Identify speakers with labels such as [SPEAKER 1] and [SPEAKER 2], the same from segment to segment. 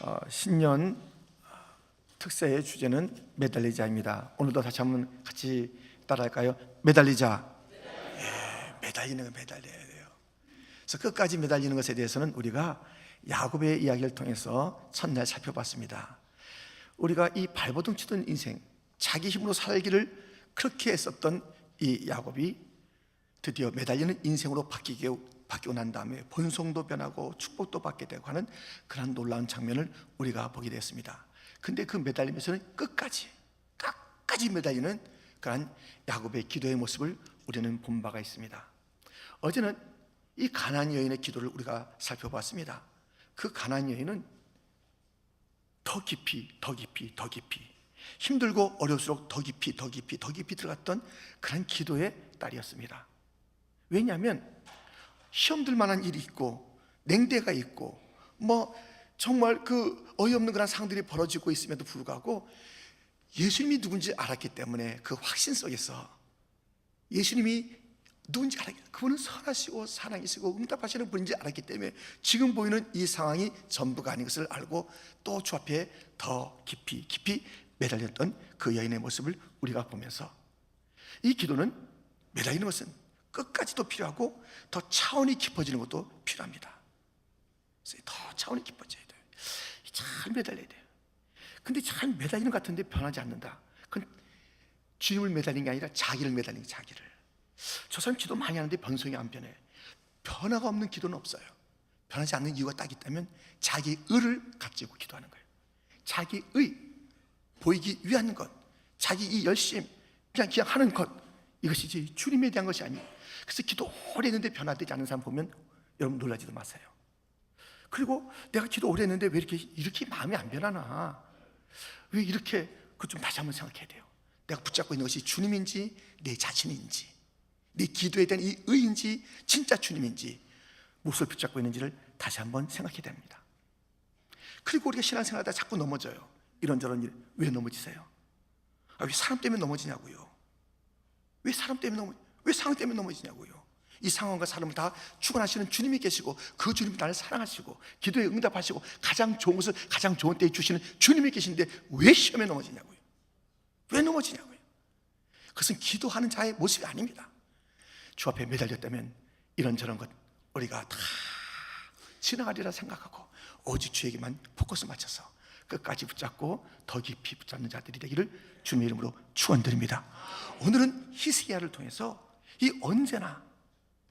[SPEAKER 1] 어, 신년 특세의 주제는 매달리자입니다. 오늘도 다시 한번 같이 따라할까요? 매달리자. 예, 매달리는 거 매달려야 돼요. 그래서 끝까지 매달리는 것에 대해서는 우리가 야곱의 이야기를 통해서 첫날 살펴봤습니다. 우리가 이 발버둥 치던 인생, 자기 힘으로 살기를 그렇게 했었던 이 야곱이 드디어 매달리는 인생으로 바뀌게 바뀌고 난 다음에 본성도 변하고 축복도 받게 되고 하는 그런 놀라운 장면을 우리가 보게 되었습니다. 근데 그 매달리면서는 끝까지 끝까지 매달리는 그런 야곱의 기도의 모습을 우리는 본 바가 있습니다. 어제는 이 가난 여인의 기도를 우리가 살펴봤습니다. 그 가난 여인은 더 깊이, 더 깊이, 더 깊이 힘들고 어려울수록 더 깊이, 더 깊이, 더 깊이 들어갔던 그런 기도의 딸이었습니다. 왜냐하면 시험 들 만한 일이 있고 냉대가 있고 뭐 정말 그 어이없는 그런 상들이 벌어지고 있음에도 불구하고 예수님이 누군지 알았기 때문에 그 확신 속에서 예수님이 누군지 알았기 그분은 선하시고 사랑이시고 응답하시는 분인지 알았기 때문에 지금 보이는 이 상황이 전부가 아닌 것을 알고 또 주 앞에 더 깊이 깊이 매달렸던 그 여인의 모습을 우리가 보면서 이 기도는 매달리는 것은 끝까지도 필요하고 더 차원이 깊어지는 것도 필요합니다. 그래서 더 차원이 깊어져야 돼요. 잘 매달려야 돼요. 근데 잘 매달리는 것 같은데 변하지 않는다. 그건 주님을 매달리는 게 아니라 자기를 매달리는 거예요, 자기를. 저 사람 기도 많이 하는데 변성이 안 변해. 변화가 없는 기도는 없어요. 변하지 않는 이유가 딱 있다면 자기 의를 가지고 기도하는 거예요. 자기 의 보이기 위한 것, 자기 이 열심 그냥 그냥 하는 것 이것이지 주님에 대한 것이 아니에요. 그래서 기도 오래 했는데 변화되지 않는 사람 보면 여러분 놀라지도 마세요. 그리고 내가 기도 오래 했는데 왜 이렇게 이렇게 마음이 안 변하나? 왜 이렇게 그 좀 다시 한번 생각해야 돼요. 내가 붙잡고 있는 것이 주님인지 내 자신인지 내 기도에 대한 이 의인지 진짜 주님인지 무엇을 붙잡고 있는지를 다시 한번 생각해야 됩니다. 그리고 우리가 신앙생활하다 자꾸 넘어져요. 이런저런 일 왜 넘어지세요? 아, 왜 사람 때문에 넘어지냐고요? 왜 사람 때문에 넘어 왜 상황 때문에 넘어지냐고요? 이 상황과 사람을 다 주관하시는 주님이 계시고 그 주님이 나를 사랑하시고 기도에 응답하시고 가장 좋은 것을 가장 좋은 때에 주시는 주님이 계신데 왜 시험에 넘어지냐고요? 왜 넘어지냐고요? 그것은 기도하는 자의 모습이 아닙니다. 주 앞에 매달렸다면 이런저런 것 우리가 다 지나가리라 생각하고 오직 주에게만 포커스 맞춰서 끝까지 붙잡고 더 깊이 붙잡는 자들이 되기를 주님의 이름으로 축원드립니다. 오늘은 히스기야를 통해서 이 언제나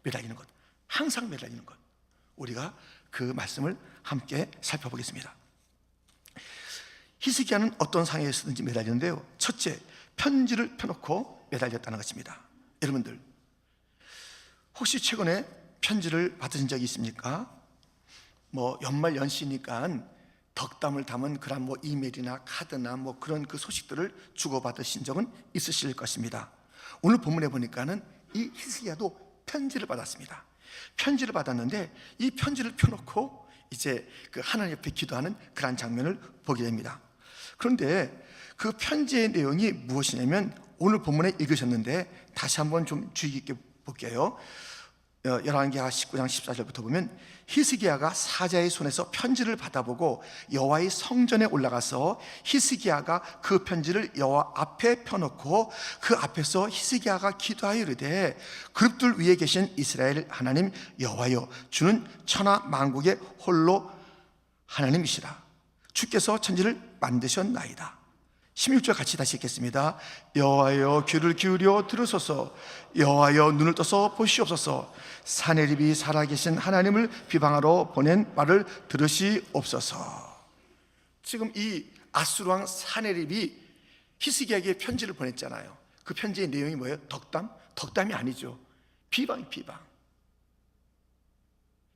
[SPEAKER 1] 매달리는 것, 항상 매달리는 것, 우리가 그 말씀을 함께 살펴보겠습니다. 히스기야는 어떤 상황에 서든지 매달리는데요. 첫째, 편지를 펴놓고 매달렸다는 것입니다. 여러분들, 혹시 최근에 편지를 받으신 적이 있습니까? 뭐 연말 연시니까 덕담을 담은 그런 뭐 이메일이나 카드나 뭐 그런 그 소식들을 주고받으신 적은 있으실 것입니다. 오늘 본문에 보니까는 이 히스기야도 편지를 받았습니다. 편지를 받았는데 이 편지를 펴놓고 이제 그 하나님 옆에 기도하는 그런 장면을 보게 됩니다. 그런데 그 편지의 내용이 무엇이냐면 오늘 본문에 읽으셨는데 다시 한번 좀 주의 깊게 볼게요. 어, 열왕기하 19장 14절부터 보면 히스기야가 사자의 손에서 편지를 받아보고 여호와의 성전에 올라가서 히스기야가 그 편지를 여호와 앞에 펴놓고 그 앞에서 히스기야가 기도하여 이르되 그룹들 위에 계신 이스라엘 하나님 여호와여 주는 천하 만국의 홀로 하나님이시라. 주께서 천지를 만드셨나이다 16절 같이 다시 읽겠습니다. 여호와여 귀를 기울여 들으소서. 여호와여 눈을 떠서 보시옵소서. 사내립이 살아계신 하나님을 비방하러 보낸 말을 들으시옵소서. 지금 이 아수르 왕 사내립이 히스기야에게 편지를 보냈잖아요. 그 편지의 내용이 뭐예요? 덕담? 덕담이 아니죠. 비방, 비방.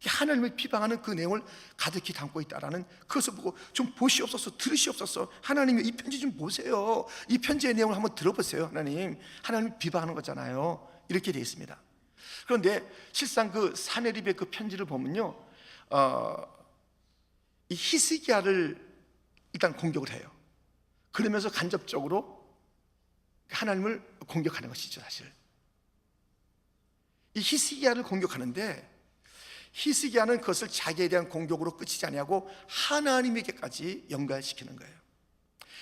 [SPEAKER 1] 하나님을 비방하는 그 내용을 가득히 담고 있다라는 그것을 보고 좀 보시옵소서 들으시옵소서. 하나님 이 편지 좀 보세요. 이 편지의 내용을 한번 들어보세요 하나님. 하나님 비방하는 거잖아요. 이렇게 되어 있습니다. 그런데 실상 그 사내립의 그 편지를 보면요 어, 이 히스기야를 일단 공격을 해요. 그러면서 간접적으로 하나님을 공격하는 것이죠 사실. 이 히스기야를 공격하는데 히스기야는 그것을 자기에 대한 공격으로 끝이지 아니하고 하나님에게까지 연결시키는 거예요.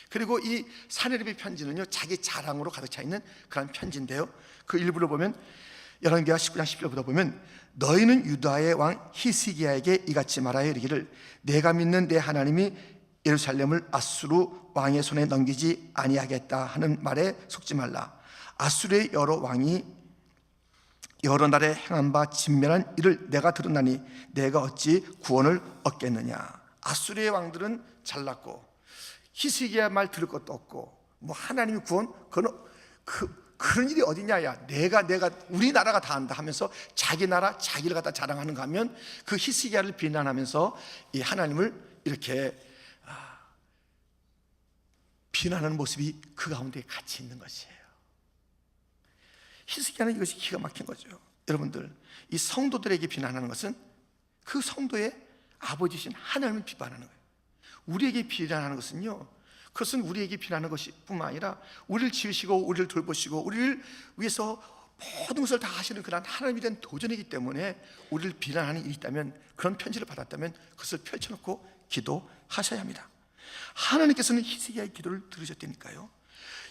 [SPEAKER 1] 그리고 이 사내립의 편지는요 자기 자랑으로 가득 차 있는 그런 편지인데요. 그 일부를 보면 열왕기하 19장 10절부터 보면 너희는 유다의 왕 히스기야에게 이같이 말하여 이르기를 내가 믿는 내 하나님이 예루살렘을 아수르 왕의 손에 넘기지 아니하겠다 하는 말에 속지 말라. 아수르의 여러 왕이 여러 날에 행한 바 진멸한 일을 내가 들었나니 내가 어찌 구원을 얻겠느냐 아수리의 왕들은 잘났고 히스기야 말 들을 것도 없고 뭐 하나님이 구원 그건 그 그런 일이 어디냐야 내가 내가 우리나라가 다 한다 하면서 자기 나라 자기를 갖다 자랑하는 거 하면 그 히스기야를 비난하면서 이 하나님을 이렇게 아, 비난하는 모습이 그 가운데 같이 있는 것이에요. 히스기야는 이것이 기가 막힌 거죠. 여러분들, 이 성도들에게 비난하는 것은 그 성도의 아버지신 하나님을 비판하는 거예요. 우리에게 비난하는 것은요. 그것은 우리에게 비난하는 것이 뿐만 아니라 우리를 지으시고 우리를 돌보시고 우리를 위해서 모든 것을 다 하시는 그런 하나님이 된 도전이기 때문에 우리를 비난하는 일이 있다면 그런 편지를 받았다면 그것을 펼쳐놓고 기도하셔야 합니다. 하나님께서는 히스기야의 기도를 들으셨다니까요.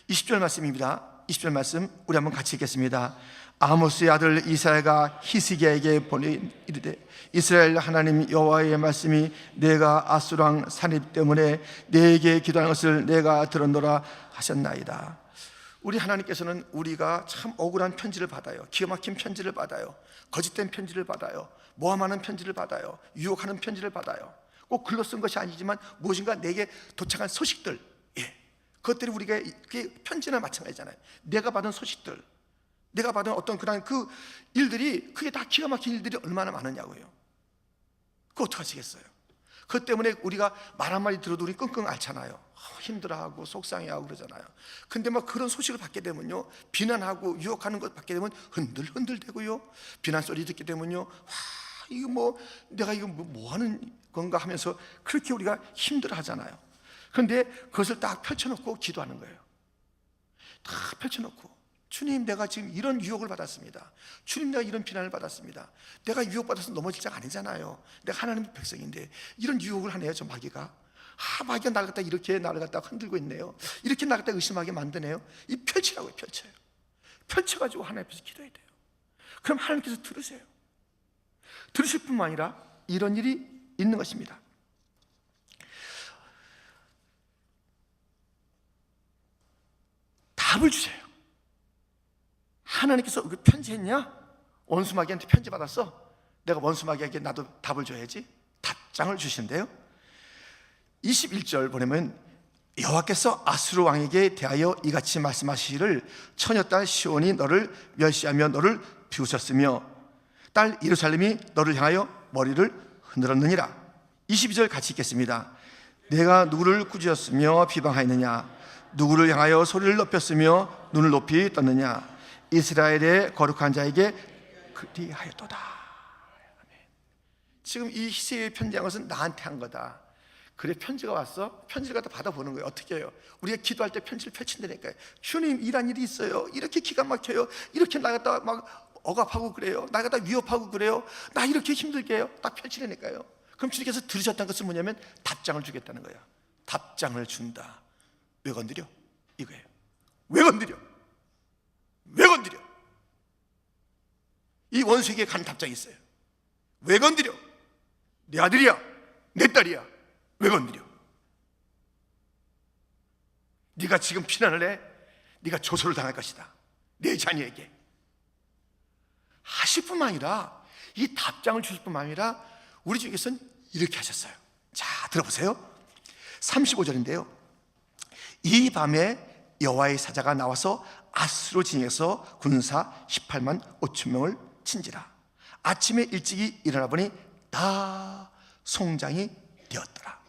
[SPEAKER 1] 20절 말씀입니다. 20절 말씀 우리 한번 같이 읽겠습니다. 아모스의 아들 이사야가 히스기야에게 보내 이르되 이스라엘 하나님 여호와의 말씀이 내가 아수랑 산입 때문에 내게 기도하는 것을 내가 들었노라 하셨나이다. 우리 하나님께서는 우리가 참 억울한 편지를 받아요. 기가 막힌 편지를 받아요. 거짓된 편지를 받아요. 모함하는 편지를 받아요. 유혹하는 편지를 받아요. 꼭 글로 쓴 것이 아니지만 무엇인가 내게 도착한 소식들, 예, 그것들이 우리가 편지나 마찬가지잖아요. 내가 받은 소식들, 내가 받은 어떤 그런 그 일들이 그게 다 기가 막힌 일들이 얼마나 많으냐고요. 그거 어떡하시겠어요? 그것 때문에 우리가 말 한마디 들어도 우리 끙끙 앓잖아요. 어, 힘들어하고 속상해하고 그러잖아요. 근데 막 그런 소식을 받게 되면요. 비난하고 유혹하는 것 받게 되면 흔들흔들 되고요. 비난 소리 듣게 되면요. 와, 이거 뭐 내가 이거 뭐, 뭐 하는 건가 하면서 그렇게 우리가 힘들어 하잖아요. 그런데 그것을 딱 펼쳐놓고 기도하는 거예요. 다 펼쳐놓고 주님 내가 지금 이런 유혹을 받았습니다. 주님 내가 이런 비난을 받았습니다. 내가 유혹받아서 넘어질 자가 아니잖아요. 내가 하나님의 백성인데 이런 유혹을 하네요. 저 마귀가. 아 마귀가 나를 갖다 이렇게 나를 갖다 흔들고 있네요. 이렇게 나를 갖다 의심하게 만드네요. 이 펼치라고요 펼쳐요. 펼쳐가지고 하나님 앞에서 기도해야 돼요. 그럼 하나님께서 들으세요. 들으실 뿐만 아니라 이런 일이 있는 것입니다. 답을 주세요. 하나님께서 그 편지했냐? 원수마귀한테 편지 받았어? 내가 원수마귀에게 나도 답을 줘야지. 답장을 주신대요. 21절 보내면 여호와께서 아수르 왕에게 대하여 이같이 말씀하시기를 처녀 딸 시온이 너를 멸시하며 너를 비우셨으며 딸 예루살렘이 너를 향하여 머리를 흔들었느니라. 22절 같이 읽겠습니다. 내가 누구를 꾸짖었으며 비방하였느냐? 누구를 향하여 소리를 높였으며 눈을 높이 떴느냐? 이스라엘의 거룩한 자에게 그리하였도다. 지금 이 희세의 편지한 것은 나한테 한 거다. 그래 편지가 왔어? 편지를 갖다 받아보는 거예요. 어떻게 해요? 우리가 기도할 때 편지를 펼친다니까요. 주님 이란 일이 있어요. 이렇게 기가 막혀요. 이렇게 나 갖다 막 억압하고 그래요. 나 갖다 위협하고 그래요. 나 이렇게 힘들게 해요. 딱 펼치라니까요. 그럼 주님께서 들으셨다는 것은 뭐냐면 답장을 주겠다는 거야. 답장을 준다. 왜 건드려? 이거예요. 왜 건드려? 왜 건드려? 이 원수에게 간 답장이 있어요. 왜 건드려? 내 아들이야. 내 딸이야. 왜 건드려? 네가 지금 피난을 해. 네가 조소를 당할 것이다. 내 자녀에게. 하실 뿐만 아니라 이 답장을 주실 뿐만 아니라 우리 중에서는 이렇게 하셨어요. 자, 들어보세요. 35절인데요. 이 밤에 여호와의 사자가 나와서 아스로 진에서 군사 18만 5천 명을 친지라. 아침에 일찍이 일어나 보니 다 송장이 되었더라.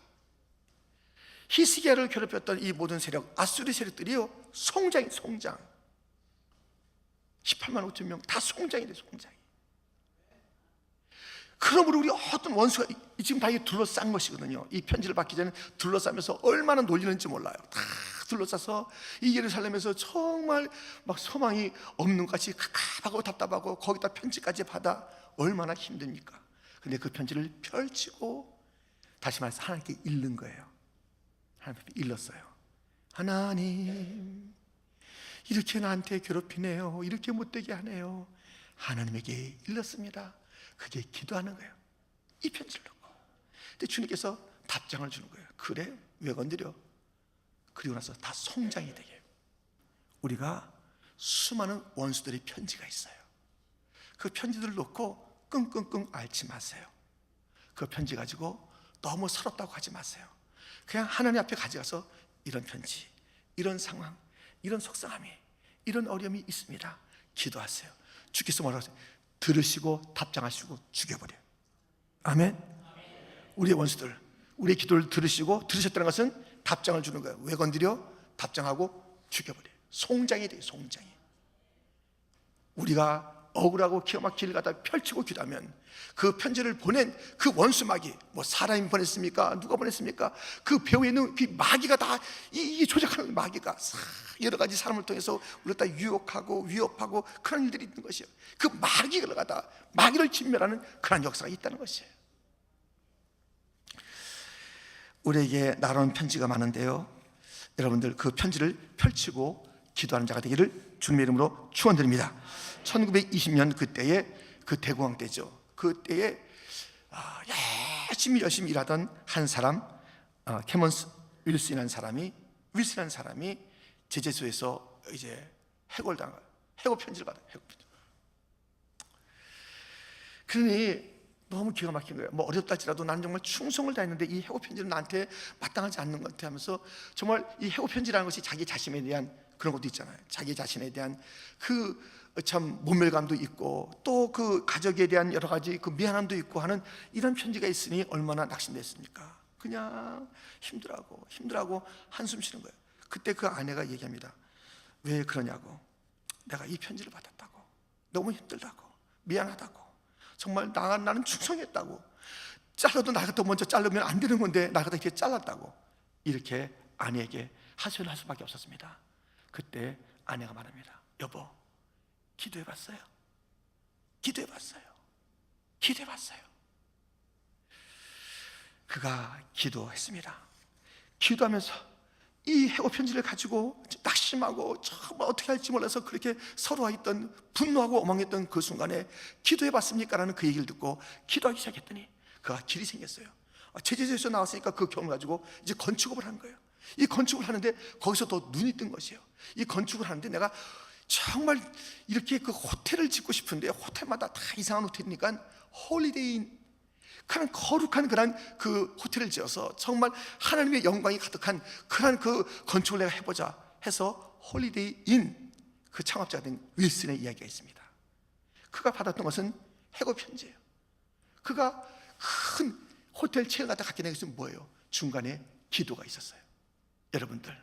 [SPEAKER 1] 히스기야를 괴롭혔던 이 모든 세력, 아수리 세력들이요 송장이 송장. 18만 5천 명 다 송장이 돼 송장이. 그러므로 우리 어떤 원수가 지금 다 이 둘러싼 것이거든요. 이 편지를 받기 전에 둘러싸면서 얼마나 놀리는지 몰라요. 다 둘러싸서 이 예루살렘에서 정말 막 소망이 없는 것 같이 갑갑하고 답답하고 거기다 편지까지 받아 얼마나 힘듭니까? 근데 그 편지를 펼치고 다시 말해서 하나님께 읽는 거예요. 하나님께 읽었어요. 하나님, 이렇게 나한테 괴롭히네요. 이렇게 못되게 하네요. 하나님에게 일렀습니다. 그게 기도하는 거예요. 이 편지를 놓고. 근데 주님께서 답장을 주는 거예요. 그래? 왜 건드려? 그리고 나서 다 성장이 되게. 우리가 수많은 원수들의 편지가 있어요. 그 편지들을 놓고 끙끙끙 앓지 마세요. 그 편지 가지고 너무 서럽다고 하지 마세요. 그냥 하나님 앞에 가져가서 이런 편지, 이런 상황, 이런 속상함이, 이런 어려움이 있습니다. 기도하세요. 주께서 뭐라고 하세요? 들으시고 답장하시고 죽여버려요. 아멘. 우리의 원수들, 우리의 기도를 들으시고 들으셨다는 것은 답장을 주는 거예요. 왜 건드려? 답장하고 죽여버려요. 송장이 돼요. 송장이. 우리가 억울하고 기가 막힐 가다 펼치고 기도하면 그 편지를 보낸 그 원수 마귀 뭐 사람이 보냈습니까? 누가 보냈습니까? 그 배후에 있는 그 마귀가 다 이, 이 조작하는 마귀가 싹 여러 가지 사람을 통해서 우리를 다 유혹하고 위협하고 그런 일들이 있는 것이에요. 그 마귀를 갖다 마귀를 진멸하는 그런 역사가 있다는 것이에요. 우리에게 날아오는 편지가 많은데요. 여러분들 그 편지를 펼치고 기도하는 자가 되기를 주님의 이름으로 축원드립니다. 1920년 그때에 그 대공황 때죠. 그때에 아, 열심히 열심히 일하던 한 사람 어, 캐먼스 윌슨이라는 사람이 윌슨이라는 사람이 제재소에서 이제 해골당 해고 편지를 받아요. 해고 편지. 그러니 너무 기가 막힌 거예요. 뭐 어렵다 할지라도 나는 정말 충성을 다했는데 이 해고 편지는 나한테 마땅하지 않는 것 같아 하면서 정말 이 해고 편지라는 것이 자기 자신에 대한 그런 것도 있잖아요. 자기 자신에 대한 그 참 모멸감도 있고 또 그 가족에 대한 여러 가지 그 미안함도 있고 하는 이런 편지가 있으니 얼마나 낙심됐습니까? 그냥 힘들하고 힘들하고 한숨 쉬는 거예요. 그때 그 아내가 얘기합니다. 왜 그러냐고. 내가 이 편지를 받았다고. 너무 힘들다고. 미안하다고. 정말 나, 나는 충성했다고. 잘라도 나가 더 먼저 자르면 안 되는 건데 나가 더 이렇게 잘랐다고. 이렇게 아내에게 하소연을 할 수밖에 없었습니다. 그때 아내가 말합니다. 여보, 기도해 봤어요. 기도해 봤어요. 기도해 봤어요. 그가 기도했습니다. 기도하면서 이 해고 편지를 가지고 낙심하고 정말 어떻게 할지 몰라서 그렇게 서로와 있던 분노하고 오망했던 그 순간에 기도해 봤습니까 라는 그 얘기를 듣고 기도하기 시작했더니 그가 길이 생겼어요. 아, 제재소에서 나왔으니까 그 경험을 가지고 이제 건축업을 한 거예요. 이 건축을 하는데 거기서 더 눈이 뜬 것이에요. 이 건축을 하는데 내가 정말 이렇게 그 호텔을 짓고 싶은데 호텔마다 다 이상한 호텔이니까 홀리데이인 그런 거룩한 그런 그 호텔을 지어서 정말 하나님의 영광이 가득한 그런 그 건축을 내가 해보자 해서 홀리데이인 그 창업자된 윌슨의 이야기가 있습니다. 그가 받았던 것은 해고 편지예요. 그가 큰 호텔 체험 갖다 갖게 된 것은 뭐예요? 중간에 기도가 있었어요. 여러분들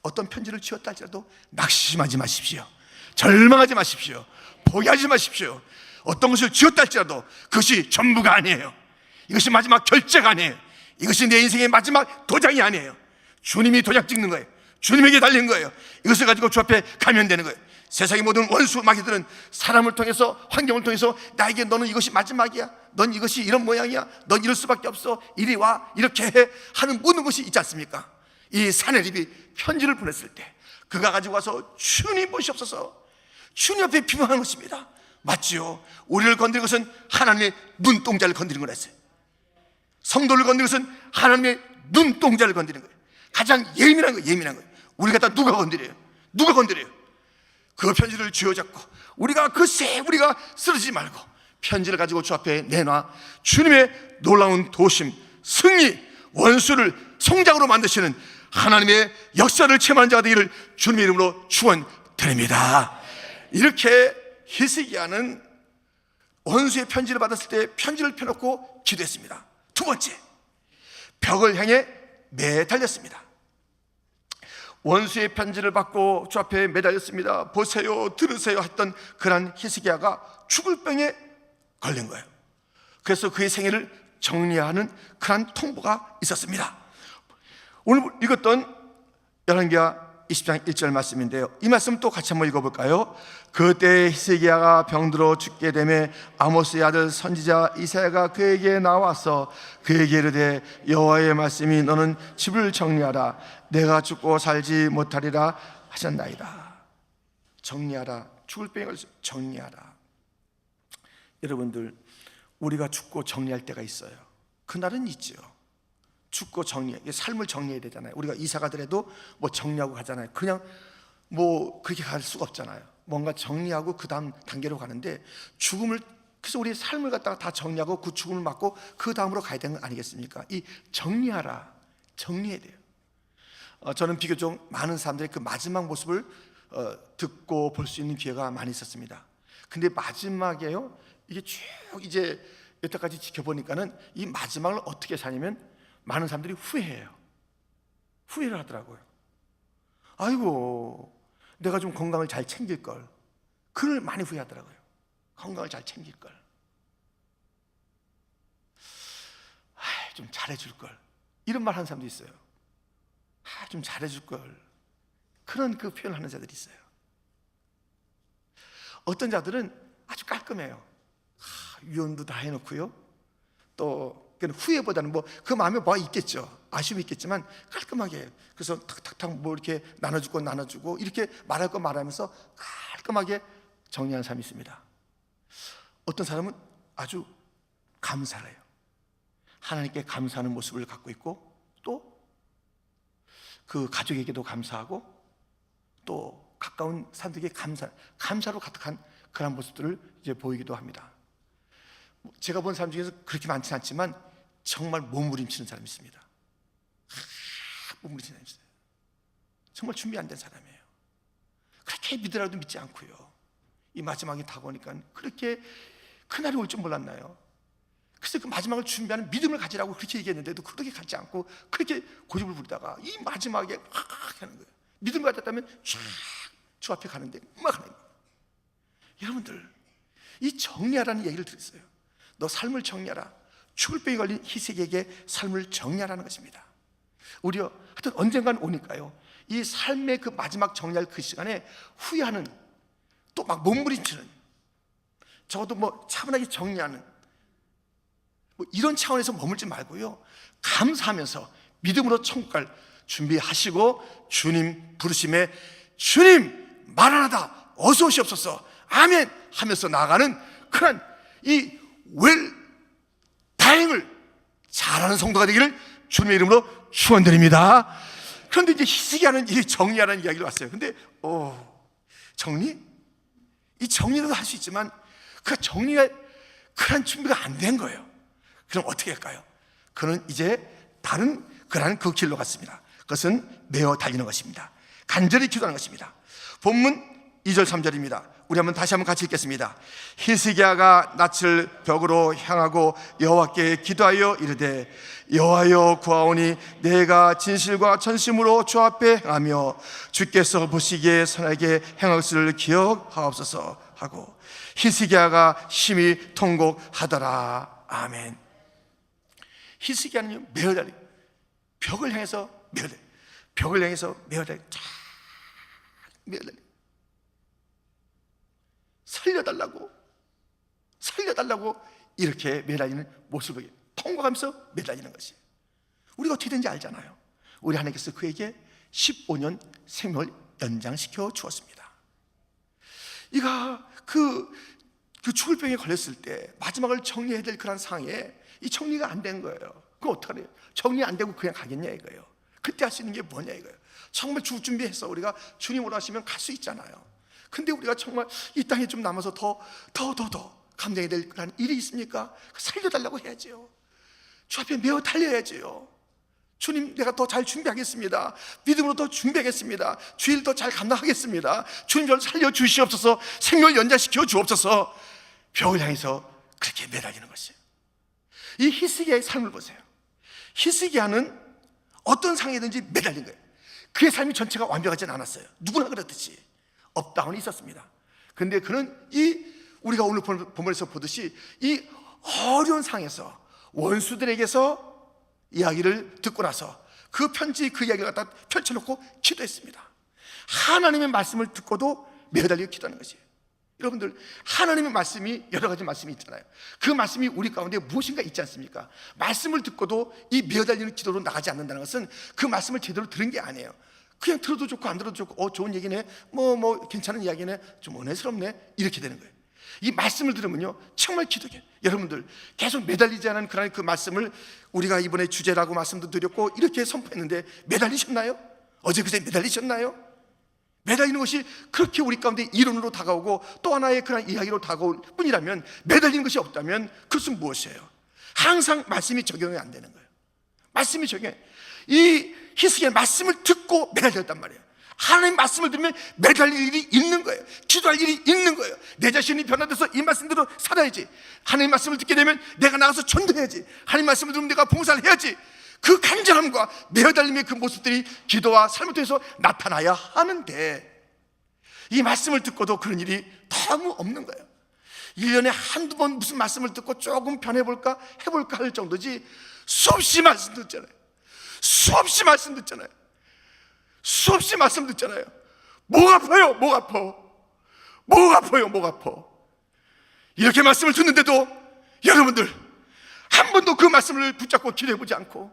[SPEAKER 1] 어떤 편지를 지었다 할지라도 낙심하지 마십시오. 절망하지 마십시오. 포기하지 마십시오. 어떤 것을 지었다 할지라도 그것이 전부가 아니에요. 이것이 마지막 결제가 아니에요. 이것이 내 인생의 마지막 도장이 아니에요. 주님이 도장 찍는 거예요. 주님에게 달린 거예요. 이것을 가지고 주 앞에 가면 되는 거예요. 세상의 모든 원수 마귀들은 사람을 통해서 환경을 통해서 나에게 너는 이것이 마지막이야. 넌 이것이 이런 모양이야. 넌 이럴 수밖에 없어. 이리 와. 이렇게 해. 하는 모든 것이 있지 않습니까? 이 사내립이 편지를 보냈을 때 그가 가지고 와서 주님 보시옵소서. 주님 앞에 비방하는 것입니다. 맞지요? 우리를 건드린 것은 하나님의 눈동자를 건드린 거랬어요. 성도를 건드린 것은 하나님의 눈동자를 건드리는 거예요. 가장 예민한 거예요. 예민한 거예요. 우리가 다 누가 건드려요? 누가 건드려요? 그 편지를 쥐어잡고 우리가 글쎄 우리가 쓰러지지 말고 편지를 가지고 주 앞에 내놔 주님의 놀라운 도심, 승리, 원수를 성장으로 만드시는 하나님의 역사를 체험하는 자가 되기를 주님의 이름으로 축원드립니다. 이렇게 히스기야는 원수의 편지를 받았을 때 편지를 펴놓고 기도했습니다. 두 번째, 벽을 향해 매달렸습니다. 원수의 편지를 받고 주 앞에 매달렸습니다. 보세요, 들으세요 했던 그런 히스기야가 죽을 병에 걸린 거예요. 그래서 그의 생애를 정리하는 그런 통보가 있었습니다. 오늘 읽었던 열왕기하 20장 1절 말씀인데요. 이 말씀 또 같이 한번 읽어볼까요? 그때 히스기야가 병들어 죽게 되매 아모스의 아들 선지자 이사야가 그에게 나와서 그에게 이르되 여호와의 말씀이 너는 집을 정리하라 내가 죽고 살지 못하리라 하셨나이다. 정리하라 죽을 병에 정리하라. 여러분들 우리가 죽고 정리할 때가 있어요. 그날은 있죠. 죽고 정리, 삶을 정리해야 되잖아요. 우리가 이사 가더라도 뭐 정리하고 가잖아요. 그냥 뭐 그렇게 갈 수가 없잖아요. 뭔가 정리하고 그 다음 단계로 가는데 죽음을 그래서 우리 삶을 갖다가 다 정리하고 그 죽음을 맞고 그 다음으로 가야 되는 거 아니겠습니까? 이 정리하라, 정리해야 돼요. 어, 저는 비교적 많은 사람들의 그 마지막 모습을 어, 듣고 볼 수 있는 기회가 많이 있었습니다. 근데 마지막에요, 이게 쭉 이제 여태까지 지켜보니까는 이 마지막을 어떻게 사냐면 많은 사람들이 후회해요. 후회를 하더라고요. 아이고, 내가 좀 건강을 잘 챙길 걸. 그걸 많이 후회하더라고요. 건강을 잘 챙길 걸. 아, 좀 잘해줄 걸. 이런 말 하는 사람도 있어요. 아, 좀 잘해줄 걸. 그런 그 표현을 하는 자들이 있어요. 어떤 자들은 아주 깔끔해요. 아, 유언도 다 해놓고요. 또 그는 후회보다는 뭐 그 마음에 뭐가 있겠죠. 아쉬움이 있겠지만 깔끔하게. 그래서 탁탁탁 뭐 이렇게 나눠주고 나눠주고 이렇게 말할 거 말하면서 깔끔하게 정리하는 사람이 있습니다. 어떤 사람은 아주 감사를 해요. 하나님께 감사하는 모습을 갖고 있고 또 그 가족에게도 감사하고 또 가까운 사람들에게 감사, 감사로 가득한 그런 모습들을 이제 보이기도 합니다. 제가 본 사람 중에서 그렇게 많지는 않지만 정말 몸부림치는 사람이 있습니다. 아, 몸부림치는 사람이 있어요. 정말 준비 안 된 사람이에요. 그렇게 믿으라도 믿지 않고요. 이 마지막이 다가오니까 그렇게 그날이 올 줄 몰랐나요? 그래서 그 마지막을 준비하는 믿음을 가지라고 그렇게 얘기했는데도 그렇게 갖지 않고 그렇게 고집을 부리다가 이 마지막에 확 하는 거예요. 믿음을 가졌다면 쫙주 앞에 가는데 막 하는 거예요. 여러분들 이 정리하라는 얘기를 들었어요. 너 삶을 정리하라. 죽을 병에 걸린 희색에게 삶을 정리하라는 것입니다. 우리요, 하여튼 언젠간 오니까요. 이 삶의 그 마지막 정리할 그 시간에 후회하는 또 막 몸부림치는 적어도 뭐 차분하게 정리하는 뭐 이런 차원에서 머물지 말고요. 감사하면서 믿음으로 천국 갈 준비하시고 주님 부르심에 주님 말하나다 어서 오시옵소서 아멘 하면서 나가는 그런 이 웰 다행을 잘하는 성도가 되기를 주님의 이름으로 축원드립니다. 그런데 이제 희sik이하는 이 정리하는 이야기를 왔어요. 근데 어 정리? 이 정리라도 할 수 있지만 그 정리가 그런 준비가 안 된 거예요. 그럼 어떻게 할까요? 그는 이제 다른 그러한 그 길로 갔습니다. 그것은 메어 달리는 것입니다. 간절히 기도하는 것입니다. 본문 2절 3절입니다. 우리 한번 다시 한번 같이 읽겠습니다. 히스기야가 낯을 벽으로 향하고 여호와께 기도하여 이르되 여호와여 구하오니 내가 진실과 전심으로 주 앞에 행하며 주께서 보시기에 선하게 행할 것을 기억하옵소서 하고 히스기야가 심히 통곡하더라. 아멘. 히스기야는 메어달리 벽을 향해서 메어달리 벽을 향해서 쫙 메어달리 살려달라고 살려달라고 이렇게 매달리는 모습을 통과하면서 매달리는 것이. 우리가 어떻게 된지 알잖아요. 우리 하나님께서 그에게 15년 생명을 연장시켜 주었습니다. 이가 그, 그 죽을 병에 걸렸을 때 마지막을 정리해야 될 그런 상황에 이 정리가 안 된 거예요. 그럼 어떡하래요? 정리 안 되고 그냥 가겠냐 이거예요. 그때 할 수 있는 게 뭐냐 이거예요. 정말 죽을 준비해서 우리가 주님 원하시면 갈 수 있잖아요 근데 우리가 정말 이 땅에 좀 남아서 더, 더, 더, 더 감당해야 될 그런 일이 있습니까? 살려달라고 해야지요. 주 앞에 메어 달려야지요. 주님, 내가 더 잘 준비하겠습니다. 믿음으로 더 준비하겠습니다. 주일 더 잘 감당하겠습니다. 주님, 저를 살려주시옵소서, 생명을 연장시켜 주옵소서, 벽을 향해서 그렇게 매달리는 것이에요. 이 히스기야의 삶을 보세요. 히스기야는 어떤 상이든지 매달린 거예요. 그의 삶이 전체가 완벽하진 않았어요. 누구나 그렇듯이. 업다운이 있었습니다. 근데 그는 이 우리가 오늘 본문에서 보듯이 이 어려운 상에서 원수들에게서 이야기를 듣고 나서 그 편지 그 이야기를 갖다 펼쳐놓고 기도했습니다. 하나님의 말씀을 듣고도 매달려 기도하는 것이에요. 여러분들 하나님의 말씀이 여러 가지 말씀이 있잖아요. 그 말씀이 우리 가운데 무엇인가 있지 않습니까? 말씀을 듣고도 이 매달리는 기도로 나가지 않는다는 것은 그 말씀을 제대로 들은 게 아니에요. 그냥 들어도 좋고 안 들어도 좋고 어 좋은 얘기네 뭐뭐 괜찮은 이야기네 좀 은혜스럽네 이렇게 되는 거예요. 이 말씀을 들으면요 정말 기도게 여러분들 계속 매달리지 않은 그런 그 말씀을 우리가 이번에 주제라고 말씀도 드렸고 이렇게 선포했는데 매달리셨나요? 어제 그새 매달리셨나요? 매달리는 것이 그렇게 우리 가운데 이론으로 다가오고 또 하나의 그런 이야기로 다가올 뿐이라면 매달리는 것이 없다면 그것은 무엇이에요? 항상 말씀이 적용이 안 되는 거예요. 말씀이 적용해. 이 히스기야 말씀을 듣고 매달렸단 말이에요. 하나님 말씀을 들으면 매달릴 일이 있는 거예요. 기도할 일이 있는 거예요. 내 자신이 변화돼서 이 말씀대로 살아야지. 하나님 말씀을 듣게 되면 내가 나가서 전도해야지. 하나님 말씀을 들으면 내가 봉사를 해야지. 그 간절함과 매달림의 그 모습들이 기도와 삶을 통해서 나타나야 하는데 이 말씀을 듣고도 그런 일이 너무 없는 거예요. 1년에 한두 번 무슨 말씀을 듣고 조금 변해볼까 해볼까 할 정도지 수없이 말씀 듣잖아요. 수없이 말씀 듣잖아요. 수없이 말씀 듣잖아요. 목 아파요, 목 아파. 목 아파요, 목 아파. 이렇게 말씀을 듣는데도 여러분들 한 번도 그 말씀을 붙잡고 기도해보지 않고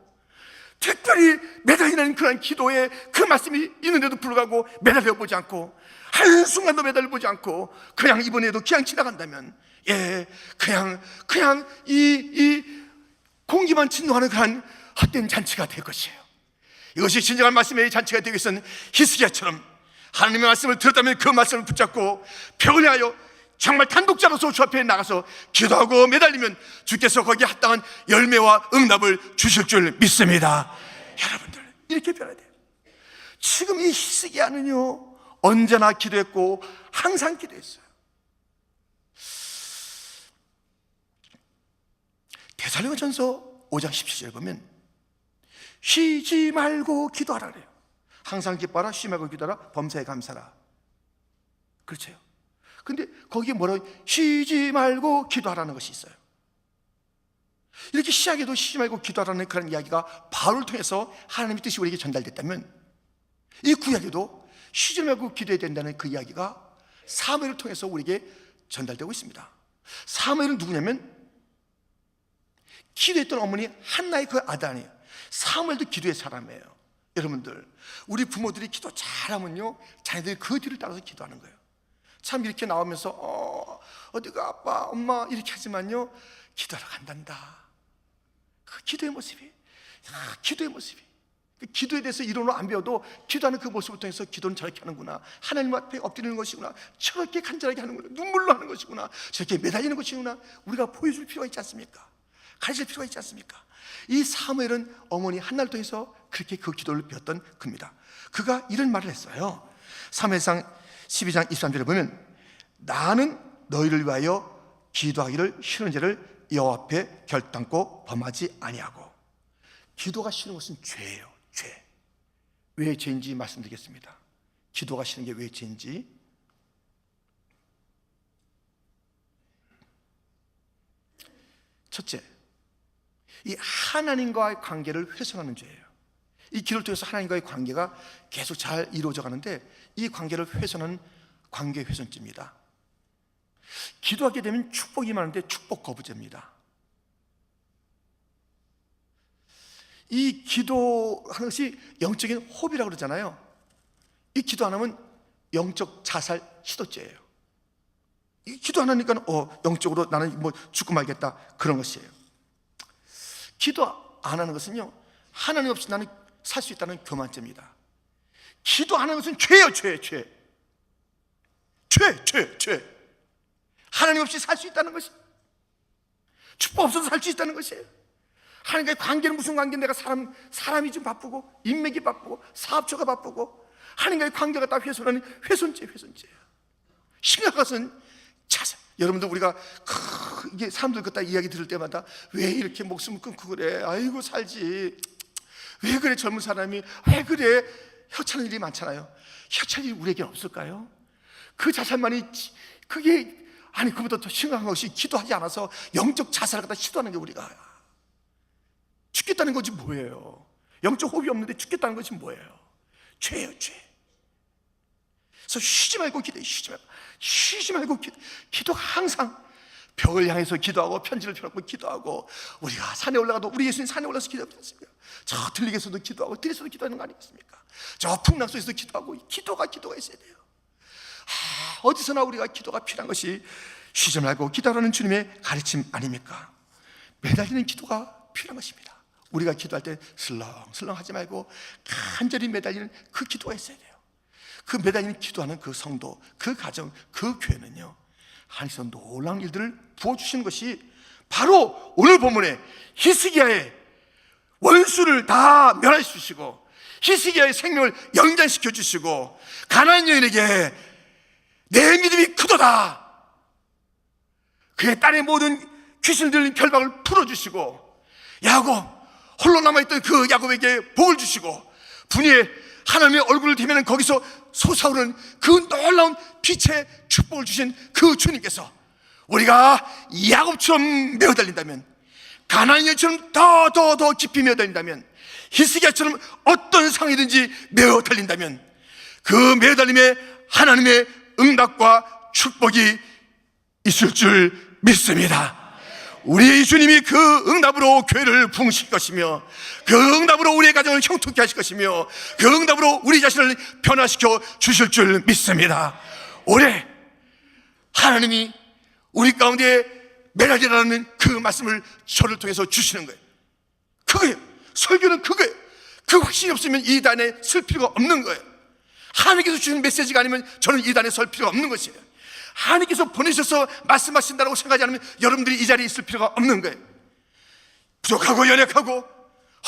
[SPEAKER 1] 특별히 매달리는 그런 기도에 그 말씀이 있는데도 불구하고 매달려 보지 않고 한순간도 매달려 보지 않고 그냥 이번에도 그냥 지나간다면 예 그냥 그냥 이, 이 공기만 진동하는 그런 헛된 잔치가 될 것이에요 이것이 진정한 말씀의 잔치가 되기 위해서는 히스기야처럼 하나님의 말씀을 들었다면 그 말씀을 붙잡고 벽을 향하여 정말 단독자로서 주 앞에 나가서 기도하고 매달리면 주께서 거기에 합당한 열매와 응답을 주실 줄 믿습니다. 여러분들 이렇게 변해야 돼요. 지금 이 히스기야는요 언제나 기도했고 항상 기도했어요. 대살로전서 5장 17절에 보면 쉬지 말고 기도하라 그래요. 항상 기뻐하라, 쉬지 말고 기도하라, 범사에 감사라. 그렇죠. 근데 거기에 뭐라고 쉬지 말고 기도하라는 것이 있어요. 이렇게 시작에도 쉬지 말고 기도하라는 그런 이야기가 바울을 통해서 하나님의 뜻이 우리에게 전달됐다면 이 구약에도 쉬지 말고 기도해야 된다는 그 이야기가 사무엘을 통해서 우리에게 전달되고 있습니다. 사무엘은 누구냐면 기도했던 어머니 한나의 그 아들이에요. 사무엘도 기도의 사람이에요. 여러분들 우리 부모들이 기도 잘하면요 자녀들이 그 뒤를 따라서 기도하는 거예요. 참 이렇게 나오면서 어, 어디가 아빠 엄마 이렇게 하지만요 기도하러 간단다. 그 기도의 모습이 아, 기도의 모습이. 그 기도에 대해서 이론으로 안 배워도 기도하는 그 모습을 통해서 기도는 저렇게 하는구나. 하나님 앞에 엎드리는 것이구나. 저렇게 간절하게 하는구나. 눈물로 하는 것이구나. 저렇게 매달리는 것이구나. 우리가 보여줄 필요가 있지 않습니까 가르칠 필요가 있지 않습니까 이 사무엘은 어머니 한날 통해서 그렇게 그 기도를 배웠던 그입니다 그가 이런 말을 했어요 사무엘상 12장 23절에 보면 나는 너희를 위하여 기도하기를 싫은 죄를 여호와 앞에 결단코 범하지 아니하고 기도가 싫은 것은 죄예요. 죄. 왜 죄인지 말씀드리겠습니다. 기도가 싫은 게 왜 죄인지 첫째, 이 하나님과의 관계를 훼손하는 죄예요. 이 기도를 통해서 하나님과의 관계가 계속 잘 이루어져 가는데 이 관계를 훼손하는 관계 훼손죄입니다. 기도하게 되면 축복이 많은데 축복 거부죄입니다. 이 기도하는 것이 영적인 호비라고 그러잖아요. 이 기도 안 하면 영적 자살 시도죄예요. 이 기도 안 하니까 어, 영적으로 나는 뭐 죽고 말겠다 그런 것이에요. 기도 안 하는 것은요 하나님 없이 나는 살 수 있다는 교만죄입니다. 기도 안 하는 것은 죄예요, 죄, 죄. 죄, 죄, 죄. 하나님 없이 살 수 있다는 것이 축복 없어서 살 수 있다는 것이에요. 하나님과의 관계는 무슨 관계? 내가 사람 사람이 좀 바쁘고 인맥이 바쁘고 사업처가 바쁘고 하나님과의 관계가 다 훼손하는 훼손죄, 훼손죄예요. 심각한 것은 자살. 여러분들 우리가 크, 이게 사람들 그따 이야기 들을 때마다 왜 이렇게 목숨 끊고 그래? 아이고 살지. 왜 그래 젊은 사람이 왜 그래? 혀차는 일이 많잖아요. 혀차는 일이 우리에게 없을까요? 그 자살만이 그게 아니 그보다 더 심각한 것이 기도하지 않아서 영적 자살을 갖다 시도하는 게 우리가 죽겠다는 것이 뭐예요? 영적 호흡이 없는데 죽겠다는 것이 뭐예요? 죄예요, 죄. 그래서 쉬지 말고 기도해 쉬지 말고 쉬지 말고 기도 기도가 항상 벽을 향해서 기도하고 편지를 펴놓고 기도하고 우리가 산에 올라가도 우리 예수님 산에 올라서 기도하지 않습니까? 저 들리게서도 기도하고 들에서도 기도하는 거 아니겠습니까? 저 풍랑 속에서도 기도하고 기도가 기도가 있어야 돼요 아, 어디서나 우리가 기도가 필요한 것이 쉬지 말고 기도하라는 주님의 가르침 아닙니까? 매달리는 기도가 필요한 것입니다 우리가 기도할 때 슬렁슬렁 하지 말고 간절히 매달리는 그 기도가 있어야 돼요 그 매달리는 기도하는 그 성도, 그 가정, 그 교회는요 하나님께서 놀라운 일들을 부어주시는 것이 바로 오늘 본문에 히스기야의 원수를 다 멸하시 주시고 히스기야의 생명을 연장시켜 주시고 가나안 여인에게 내 믿음이 크도다! 그의 딸의 모든 귀신 들린 결박을 풀어주시고 야곱 홀로 남아있던 그 야곱에게 복을 주시고 분이에 하나님의 얼굴을 대면 거기서 솟아오르는 그 놀라운 빛의 축복을 주신 그 주님께서 우리가 야곱처럼 메어달린다면 가나안처럼 더 더 더 깊이 메어달린다면 히스기야처럼 어떤 상이든지 메어달린다면 그 메어달림에 하나님의 응답과 축복이 있을 줄 믿습니다. 우리의 주님이 그 응답으로 교회를 부흥시킬 것이며 그 응답으로 우리의 가정을 형통케 하실 것이며 그 응답으로 우리 자신을 변화시켜 주실 줄 믿습니다. 올해 하나님이 우리 가운데 매달리라는 그 말씀을 저를 통해서 주시는 거예요. 그거예요. 설교는 그거예요. 그 확신이 없으면 이 단에 쓸 필요가 없는 거예요. 하나님께서 주신 메시지가 아니면 저는 이 단에 설 필요가 없는 것이에요. 하나님께서 보내셔서 말씀하신다고 생각하지 않으면 여러분들이 이 자리에 있을 필요가 없는 거예요. 부족하고 연약하고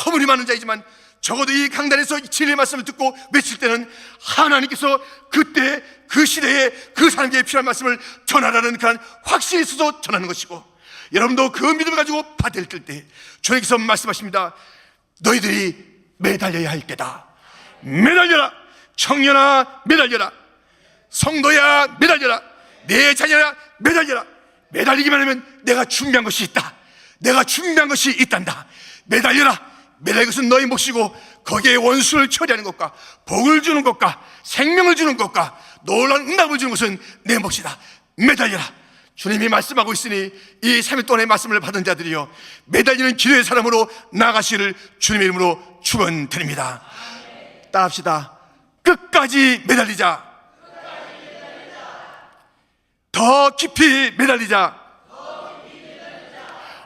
[SPEAKER 1] 허물이 많은 자이지만 적어도 이 강단에서 진리의 말씀을 듣고 외칠 때는 하나님께서 그때 그 시대에 그 사람에게 필요한 말씀을 전하라는 그런 확신이 있어서 전하는 것이고 여러분도 그 믿음을 가지고 받을 때 주님께서 말씀하십니다. 너희들이 매달려야 할 때다. 매달려라. 청년아 매달려라. 성도야 매달려라. 내 자녀야 매달려라. 매달리기만 하면 내가 준비한 것이 있다. 내가 준비한 것이 있단다. 매달려라. 매달린 것은 너희 몫이고 거기에 원수를 처리하는 것과 복을 주는 것과 생명을 주는 것과 놀라운 응답을 주는 것은 내 몫이다. 매달려라. 주님이 말씀하고 있으니 이 3일 동안의 말씀을 받은 자들이요 매달리는 기도의 사람으로 나가시를 주님의 이름으로 축원드립니다. 따라합시다. 끝까지 매달리자. 더 깊이 매달리자.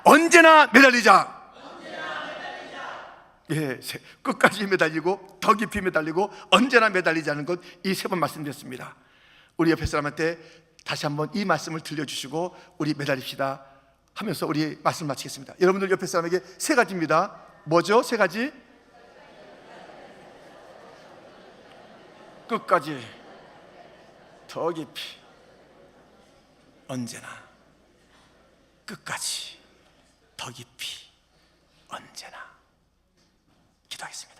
[SPEAKER 1] 언제나 매달리자. 예, 세- 끝까지 매달리고 더 깊이 매달리고 언제나 매달리자는 것 이 세 번 말씀드렸습니다. 우리 옆에 사람한테 다시 한번 이 말씀을 들려주시고 우리 매달립시다 하면서 우리 말씀 마치겠습니다. 여러분들 옆에 사람에게 세 가지입니다. 뭐죠? 세 가지? 끝까지 더 깊이 언제나 끝까지 더 깊이 언제나 기도하겠습니다.